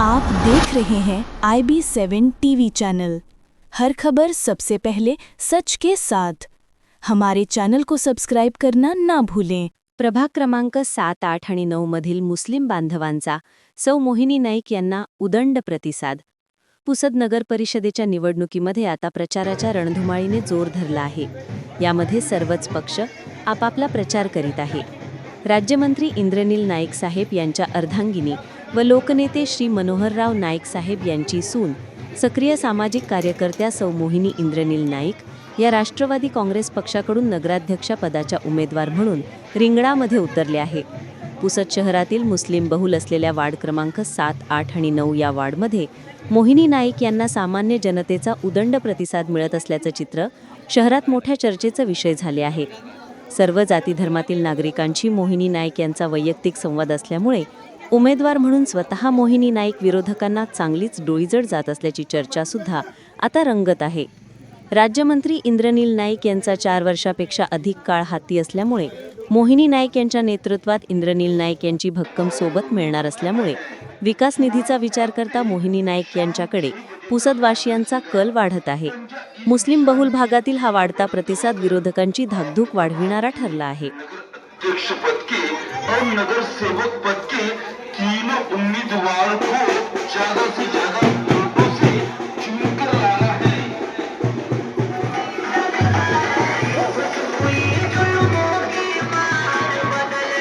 आप देख रहे हैं आई बी सेवन टीवी चैनल हर खबर सबसे पहले सच के साथ। हमारे चैनल को सब्सक्राइब करना ना भूलें। प्रभाग क्रमांक सात आठ आणि नऊ मधील मुस्लिम बांधवांचा सौ मोहिनी नाईक यांना उदंड प्रतिसाद. पुसद नगर परिषदेच्या निवडणुकीमध्ये आता प्रचाराच्या रणधुमाळीने जोर धरला आहे. यामध्ये सर्वच पक्ष आपापला प्रचार करीत आहे. राज्यमंत्री इंद्रनील नाईक साहेब यांच्या अर्धांगिनी व लोकनेते श्री मनोहरराव नाईक साहेब यांची सून सक्रिय सामाजिक कार्यकर्त्या सौ मोहिनी इंद्रनील नाईक या राष्ट्रवादी काँग्रेस पक्षाकडून नगराध्यक्षा पदाच्या उमेदवार म्हणून रिंगणामध्ये उतरले आहे. पुसद शहरातील मुस्लिम बहुल असलेल्या वार्ड क्रमांक सात आठ आणि नऊ या वार्डमध्ये मोहिनी नाईक यांना सामान्य जनतेचा उदंड प्रतिसाद मिळत असल्याचं चित्र शहरात मोठ्या चर्चेचा विषय झाले आहे. सर्व जाती धर्मातील नागरिकांशी मोहिनी नाईक यांचा वैयक्तिक संवाद असल्यामुळे उमेदवार म्हणून स्वतः मोहिनी नाईक विरोधकांना चांगलीच डोईजड जात असल्याची चर्चा सुद्धा आता रंगत आहे. राज्यमंत्री इंद्रनील नाईक यांचा चार वर्षापेक्षा अधिक काळ हाती असल्यामुळे मोहिनी नाईक यांच्या नेतृत्वात इंद्रनील नाईक यांची भक्कम सोबत मिळणार असल्यामुळे विकास निधीचा विचार करता मोहिनी नाईक यांच्याकडे पुसदवासियांचा कल वाढत आहे. मुस्लिम बहुल भागातील हा वाढता प्रतिसाद विरोधकांची धाकधूक वाढविणारा ठरला आहे.